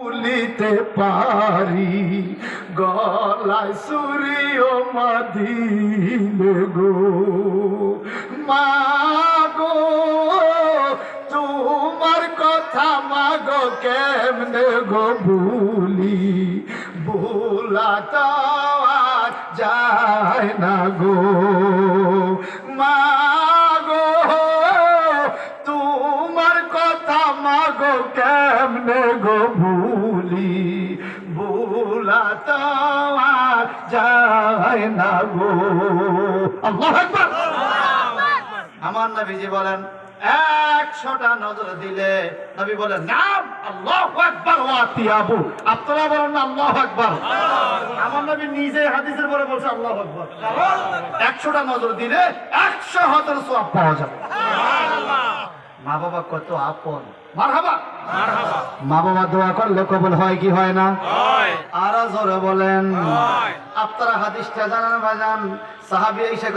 ভুলিতে পারি, গলায় সুরিও মাদিলে গো। মাগো তোমার কথা মাগো কেমনে গো ভুলি? ভুলা তো যায় না গো। মাগো তোমার কথা মাগো কেমনে গো ভুলা তো আর যায় না আমার নবীজি বলেন, একশোটা নজর দিলে নবী বলেন, নাম আল্লাহ আকবার, ওয়াতিয়াবু। আপনারা বলেন না আল্লাহ আকবার। আমার নবী নিজে হাদিসের পরে বলছে, আল্লাহ আকবার। একশোটা নজর দিলে একশো হাজার সব পাওয়া যাবে। মা বাবা কত আপন। মারহাবা। মা বাবা দোয়া করলে কবুল হয় কি হয় না? আরও জোরে বলেন। আপনারা হাদিসটা জানান ভাজান সাহাবি এসে